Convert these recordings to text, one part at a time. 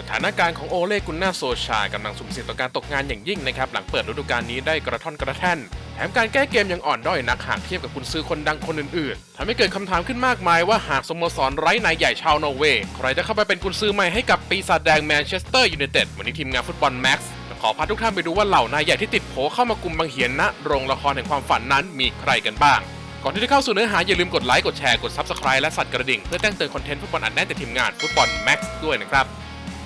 สถานการณ์ของโอเล่กุนนาโซชากำลังสุ่มเสี่ยงต่อการตกงานอย่างยิ่งนะครับ หลังเปิดฤดูกาลนี้ได้กระท่อนกระแท่น แถมการแก้เกมยังอ่อนด้อยนักหากเทียบกับกุนซือคนดังคนอื่นๆทำให้เกิดคำถามขึ้นมากมายว่าหากสโมสรไร้นายใหญ่ชาวนอร์เวย์ใครจะเข้าไปเป็นกุนซือใหม่ให้กับปีศาจแดงแมนเชสเตอร์ยูไนเต็ดวันนี้ทีมงานฟุตบอลแม็กซ์จะขอพาทุกท่านไปดูว่าเหล่านายใหญ่ที่ติดโผเข้ามากุมบังเหียนณโรงละครแห่งความฝันนั้นมีใครกันบ้างก่อนที่จะเข้าสู่เนื้อหาอย่าลืมกดไลค์ กดแชร์ กด Subscribe และสั่นกระดิ่ง เพื่อแจ้งเตือนคอนเทนต์ฟุตบอลอันแน่นจากทีมงานฟุตบอลแม็กซ์ด้วยนะครับ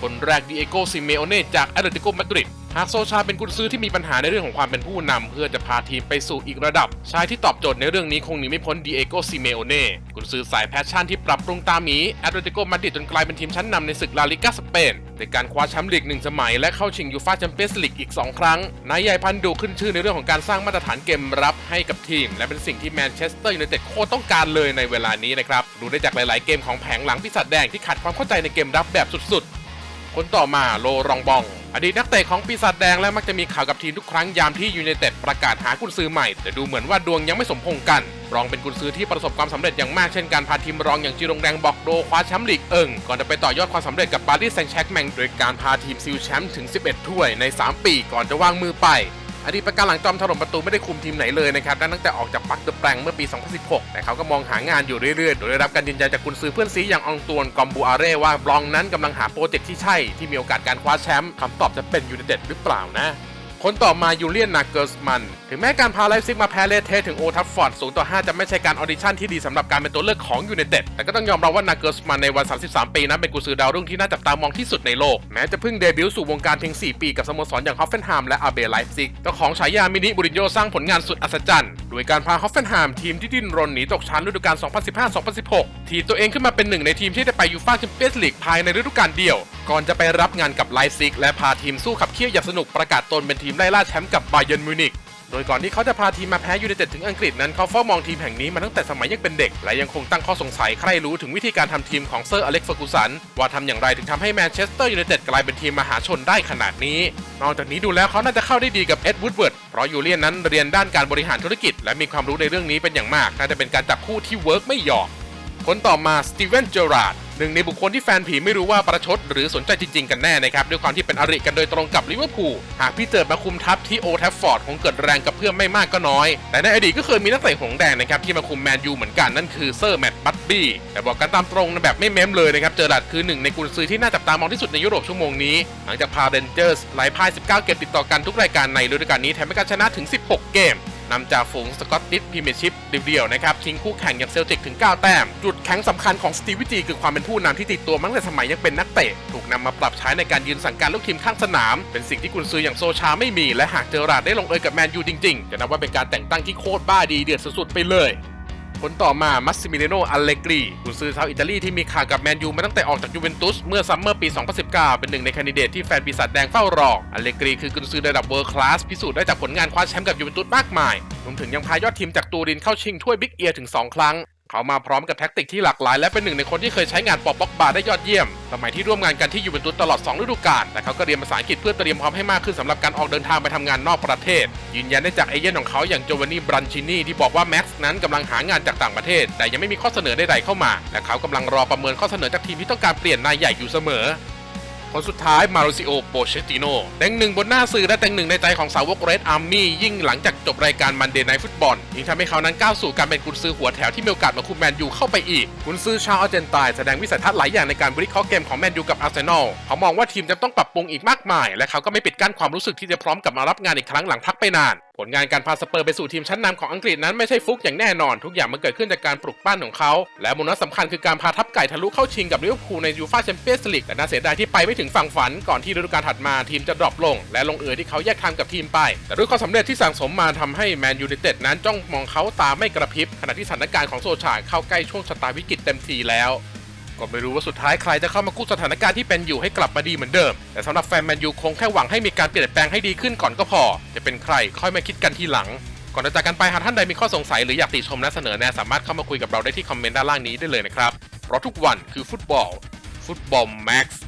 คนแรกดิเอโกซิเมโอเน่จากแอตเลติโกมาดริดหากโซชาเป็นกุนซื้อที่มีปัญหาในเรื่องของความเป็นผู้นำเพื่อจะพาทีมไปสู่อีกระดับ ชายที่ตอบโจทย์ในเรื่องนี้คงหนีไม่พ้นดิเอโกซิเมโอเน่กุนซื้อสายแพชชั่นที่ปรับปรุงตามหมีแอตเลติโกมาดริดจนกลายเป็นทีมชั้นนำในศึกลาลิกาสเปนในการคว้าแชมป์ลีกหนึ่งสมัย และเข้าชิงยูฟ่าแชมเปี้ยนส์ลีกอีก 2 ครั้งนายใหญ่พันดูขึ้นชื่อในเรื่องของการสร้างมาตรฐานเกมรับให้กับทีม และเป็นสิ่งที่แมนเชสเตอร์ยูไนเต็ดโคตรต้องการเลยในเวลานี้นะครับดูได้จากหลาย ๆ เกมของแผงหลังปีศาจแดงที่ขาดความเข้าใจในเกมรับแบบสุด ๆ คนต่อมาโลรองบอง อดีตนักเตะของปีศาจแดงและมักจะมีข่าวกับทีมทุกครั้งยามที่ยูไนเต็ดประกาศหากุนซือใหม่ แต่ดูเหมือนว่าดวงยังไม่สมพงกัน รองเป็นกุนซือที่ประสบความสำเร็จอย่างมากเช่นการพาทีมรองอย่างจีรงแดงบอกโดคว้าแชมป์ลีกเอิงก่อนจะไปต่อยอดความสำเร็จกับปารีสแซงต์แชร์กแมงโดยการพาทีมซิลแชมป์ถึง 11 ถ้วยใน 3 ปีก่อนจะวางมือไป อดีตประการหลังจอมถล่มประตูไม่ได้คุมทีมไหนเลยนะครับตั้งแต่ออกจากปักเดอะแปลงเมื่อปี 2016 แต่เขาก็มองหางานอยู่เรื่อยๆ โดยได้รับการยืนยันจากคุณซื้อเพื่อนซีอย่างองตวนกอมบูอาเร่ว่าบลองนั้นกำลังหาโปรเจกต์ที่ใช่ที่มีโอกาสการคว้าแชมป์คำตอบจะเป็นยูไนเต็ดหรือเปล่านะ คนต่อมายูเลียนนาเกิร์สมัน ถึงแม้การพาไลฟ์ซิกมาแพ้เลเทถึงโอทัฟฟอร์ด0ต่อ 5 จะไม่ใช่การออดิชั่นที่ดีสำหรับการเป็นตัวเลือกของยูไนเต็ดแต่ก็ต้องยอมรับว่านาเกิร์สมันในวัย 33 ปีนั้นเป็นกุซือดาวรุ่งที่น่าจับตามองที่สุดในโลก แม้จะเพิ่งเดบิวต์สู่วงการเพียง 4 ปีกับสโมสรอย่างฮอฟเฟนไฮมและอาเบไลฟ์ซิกเจ้าของฉายามินิบูรินโญ่สร้างผลงานสุดอัศจรรย์โดยการพาฮอฟเฟนไฮมทีมที่ดิ้นรนหนีตกชั้นฤดูกาล 2015-2016 ทีมตัวเองขึ้นมาเป็นหนึ่งในทีมที่ได้ไปยูฟ่าแชมเปี้ยนส์ลีกภายในฤดูกาลเดียว ก่อนจะไปรับงานกับไลฟ์ซิกและพาทีมสู้ขับเคี่ยวอย่างสนุกประกาศตนเป็นทีมไล่ล่าแชมป์กับบาเยิร์นมิวนิกโดยก่อนที่เขาจะพาทีมมาแพ้ยูไนเต็ดถึงอังกฤษนั้นเขาเฝ้ามองทีมแห่งนี้มาตั้งแต่สมัยยังเป็นเด็ก และยังคงตั้งข้อสงสัยใครรู้ถึงวิธีการทำทีมของเซอร์อเล็กซ์เฟอร์กูสัน ว่าทำอย่างไรถึงทำให้แมนเชสเตอร์ยูไนเต็ดกลายเป็นทีมมหาชนได้ขนาดนี้ นอกจากนี้ดูแล้วเขาน่าจะเข้าได้ดีกับเอ็ดวูดเวิร์ดเพราะยูเลียนนั้นเรียนด้านการบริหารธุรกิจ และมีความรู้ในเรื่องนี้เป็นอย่างมากน่าจะเป็นการจับคู่ที่เวิร์กไม่หยอกคนต่อมาสตีเวนเจอราร์ด หนึ่งในบุคคลที่แฟนผีไม่รู้ว่าประชดหรือสนใจจริงๆกันแน่นะครับด้วยความที่เป็นอริกันโดยตรงกับลิเวอร์พูลหากพี่เจิดมาคุมทัพที่โอแทฟฟอร์ดคงเกิดแรงกับเพื่อนไม่มากก็น้อย แต่ในอดีตก็เคยมีนักเตะหงแดงนะครับที่มาคุมแมนยูเหมือนกันนั่นคือเซอร์แมตต์บัตบี้แต่บอกกันตามตรงนะแบบไม่เม้มเลยนะครับเจอราร์ดคือหนึ่งในกุนซือที่น่าจับตามองที่สุดในยุโรปชั่วโมงนี้ หลังจากพาเรนเจอร์สไล่พ่าย 19 เกมติดต่อกันทุกรายการในฤดูกาลนี้แถมเป็นการชนะถึง 16 เกม นำจากฝูงสกอตติชพรีเมียร์ชิพเดี่ยวๆนะครับทิ้งคู่แข่งอย่างเซลติกถึง 9 แต้ม จุดแข็งสำคัญของสตีวิจีคือความเป็นผู้นำที่ติดตัวมั้งแต่สมัยยังเป็นนักเตะ ถูกนำมาปรับใช้ในการยืนสั่งการลูกทีมข้างสนาม เป็นสิ่งที่กุนซืออย่างโซชาไม่มี และหากเจอราดได้ลงเอยกับแมนยูจริงๆจะนับว่าเป็นการแต่งตั้งที่โคตรบ้าดีเดือดสุดๆไปเลย ผลต่อมามัสซิมิเลโนอัลเลกรีกุนซือชาวอิตาลีที่มีข่าวกับแมนยูมาตั้งแต่ออกจากยูเวนตุสเมื่อซัมเมอร์ปี 2019 เป็นหนึ่งในแคนดิเดตที่แฟนปีศาจแดงเฝ้ารอ อัลเลกรีคือกุนซือระดับเวิร์คลาสพิสูจน์ได้จากผลงานคว้าแชมป์กับยูเวนตุสมากมายรวมถึงยังพายอดทีมจากตูรินเข้าชิงถ้วยบิ๊กเอียร์ถึง 2 ครั้ง เขามาพร้อมกับแท็กติกที่หลากหลาย และเป็นหนึ่งในคนที่เคยใช้งานปอบบ็อกบาได้ยอดเยี่ยม สมัยที่ร่วมงานกันที่ยูเวนตุสตลอด 2 ฤดูกาลแต่เขาก็เรียนภาษาอังกฤษเพื่อเตรียมพร้อมให้มากขึ้นสำหรับการออกเดินทางไปทำงานนอกประเทศ ยืนยันได้จากเอเย่นของเขาอย่างโจวานนี่บรันชินีที่บอกว่าแม็กซ์นั้นกำลังหางานจากต่างประเทศ แต่ยังไม่มีข้อเสนอใดๆเข้ามา และเขากำลังรอประเมินข้อเสนอจากทีมที่ต้องการเปลี่ยนนายใหญ่อยู่เสมอ คนสุดท้ายมาริซิโอโปเชติโนแต่งหนึ่งบนหน้าสื่อและแต่งหนึ่งในใจของสาวกเรดอาร์มี่ยิ่งหลังจากจบรายการมันเดย์ไนฟุตบอลยิ่งทำให้เขานั้นก้าวสู่การเป็นกุนซือหัวแถวที่มีโอกาสมาคุมแมนยูเข้าไปอีกกุนซือชาวอาร์เจนตายแสดงวิสัยทัศน์หลายอย่างในการบริเคราะห์เกมของแมนยูกับอาร์เซนอลเขามองว่าทีมจะต้องปรับปรุงอีกมากมาย และเขาก็ไม่ปิดกั้นความรู้สึกที่จะพร้อมกลับมารับงานอีกครั้งหลังพักไปนานผลงานการพาสเปอร์ไปสู่ทีมชั้นนำของอังกฤษนั้นไม่ใช่ฟุกอย่างแน่นอน ทุกอย่างมันเกิดขึ้นจากการปลุกปั้นของเขา และโบนัสสำคัญคือการพาทัพไก่ทะลุเข้าชิงกับลิเวอร์พูลในยูฟ่าแชมเปี้ยนส์ลีกแต่น่าเสียดายที่ไปไม่ถึงฝั่งฝัน ก่อนที่ฤดูกาลถัดมาทีมจะดรอปลง และลงเอยที่เขาแยกทางกับทีมไป แต่ด้วยความสำเร็จที่สั่งสมมาทำให้แมนยูไนเต็ดนั้นจ้องมองเขาตาไม่กระพริบขณะที่สถานการณ์ของโซชาเข้าใกล้ช่วงชะตาวิกฤตเต็มทีแล้ว ก็ไม่รู้ว่าสุดท้ายใครจะเข้ามากู้สถานการณ์ที่เป็นอยู่ให้กลับมาดีเหมือนเดิม แต่สำหรับแฟนแมนยูคงแค่หวังให้มีการเปลี่ยนแปลงให้ดีขึ้นก่อนก็พอ จะเป็นใครค่อยมาคิดกันทีหลัง ก่อนจะจากกันไปหากท่านใดมีข้อสงสัยหรืออยากติชมและเสนอแนะสามารถเข้ามาคุยกับเราได้ที่คอมเมนต์ด้านล่างนี้ได้เลยนะครับ เพราะทุกวันคือฟุตบอล ฟุตบอลแม็กซ์